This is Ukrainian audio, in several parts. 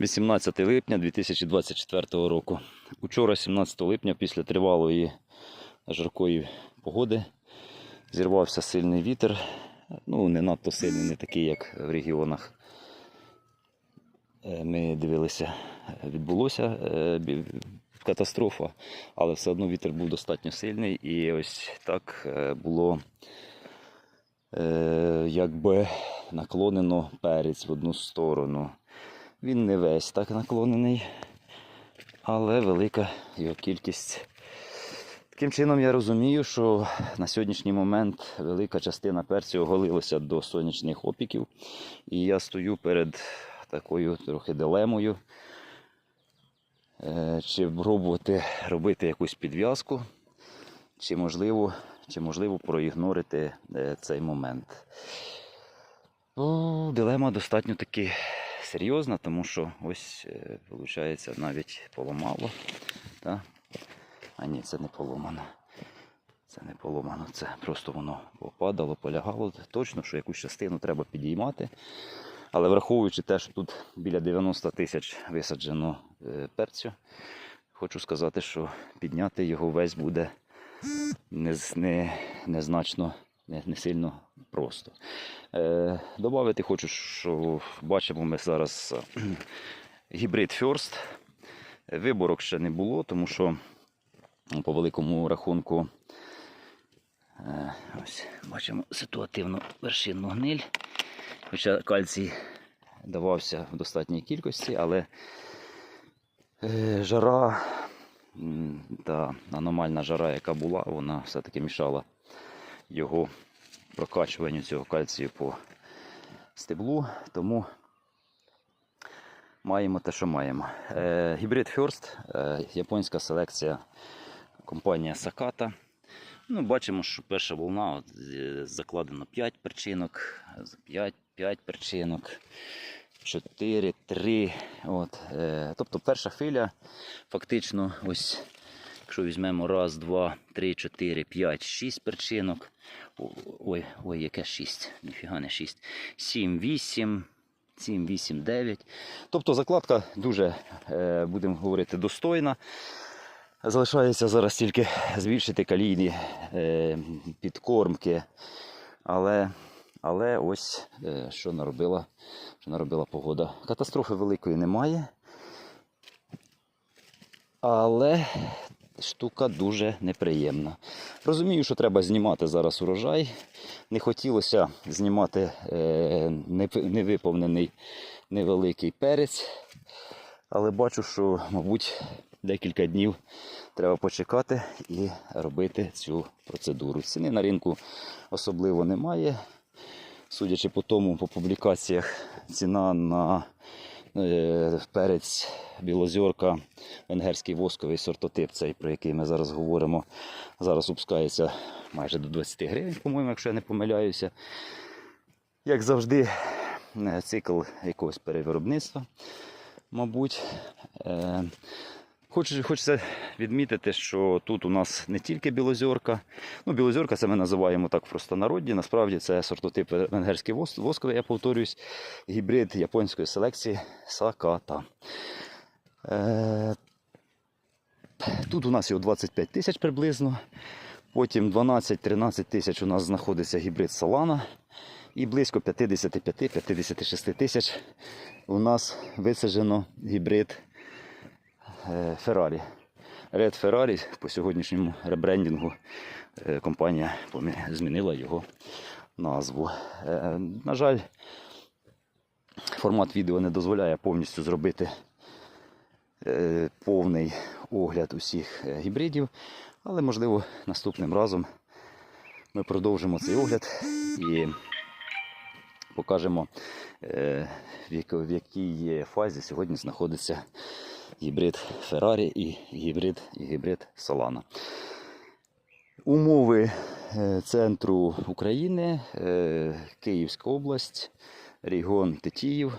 18 липня 2024 року. Учора, 17 липня, після тривалої жаркої погоди, зірвався сильний вітер. Ну, не надто сильний, не такий, як в регіонах. Е, Ми дивилися, відбулося е, катастрофа, але все одно вітер був достатньо сильний, і ось так е, було якби наклонено перець в одну сторону. Він не весь так наклонений, але велика його кількість. Таким чином, я розумію, що на сьогоднішній момент велика частина перцю оголилася до сонячних опіків, і я стою перед такою трохи дилемою. Е, Чи пробувати робити якусь підв'язку, чи можливо, чи можливо проігнорити е, цей момент. Ну, дилема достатньо таки серйозна, тому що ось, виходить, навіть поламало. Та? А ні, це не поломано. Це не поломано, це просто воно попадало, полягало. Точно, що якусь частину треба підіймати. Але враховуючи те, що тут біля 90 тисяч висаджено е, перцю, хочу сказати, що підняти його весь буде не, не, незначно, не, не сильно просто. Е, добавити хочу, що бачимо ми зараз е, гібрид First. Виборок ще не було, тому що по великому рахунку е, ось бачимо ситуативну вершинну гниль. Хоча кальцій давався в достатній кількості, але е, жара та аномальна жара, яка була, вона все-таки мішала його прокачуванню цього кальцію по стеблу. Тому маємо те, що маємо. Е, гібрид First, е, японська селекція компанія Sakata. Ну, бачимо, що перша волна от, закладено 5 перчинок, 5, 5 перчинок, 4, 3. От, е, тобто перша хвиля фактично ось. Якщо візьмемо раз, два, три, чотири, п'ять, шість перчинок. Ой, ой, яке шість? Ніфіга не шість. Сім, вісім, сім, вісім, дев'ять. Тобто закладка дуже, е, будемо говорити, достойна. Залишається зараз тільки збільшити калійні е, підкормки. Але, але ось е, що наробила, що наробила погода. Катастрофи великої немає. Але штука дуже неприємна. Розумію, що треба знімати зараз урожай. Не хотілося знімати е, невиповнений невеликий перець. Але бачу, що, мабуть, декілька днів треба почекати і робити цю процедуру. Ціни на ринку особливо немає. Судячи по тому, по публікаціях, ціна на перець білозорка, венгерський восковий сортотип, цей, про який ми зараз говоримо, зараз опускається майже до 20 гривень, по-моєму, якщо я не помиляюся. Як завжди, е, цикл якогось перевиробництва, мабуть. Е, хочеться відмітити, що тут у нас не тільки білозорка. Ну, білозорка це ми називаємо так в простонароді. Насправді це сортотип венгерський вос- восковий, я повторююсь, гібрид японської селекції Саката. Е, тут у нас його 25 тисяч приблизно. Потім 12-13 тисяч у нас знаходиться гібрид Солана. І близько 55-56 тисяч у нас висаджено гібрид Ferrari. Red Ferrari по сьогоднішньому ребрендінгу е, компанія змінила його назву. Е, На жаль, формат відео не дозволяє повністю зробити е, повний огляд усіх е, гібридів, але можливо наступним разом ми продовжимо цей огляд і покажемо, е, в якій фазі сьогодні знаходиться гібрид Ferrari і гібрид, і гібрид Solana. Умови е, центру України, е, Київська область, регіон Тетіїв.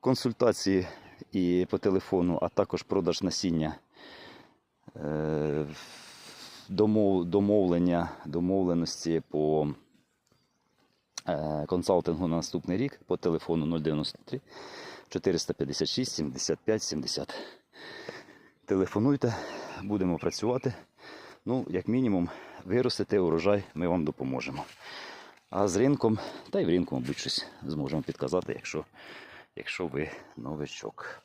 Консультації і по телефону, а також продаж насіння, е, домов, домовлення, домовленості по консалтингу на наступний рік по телефону 093 456 75 70. Телефонуйте, будемо працювати. Ну, як мінімум, виростити урожай ми вам допоможемо. А з ринком, та й в ринку, мабуть, щось зможемо підказати, якщо, якщо ви новичок.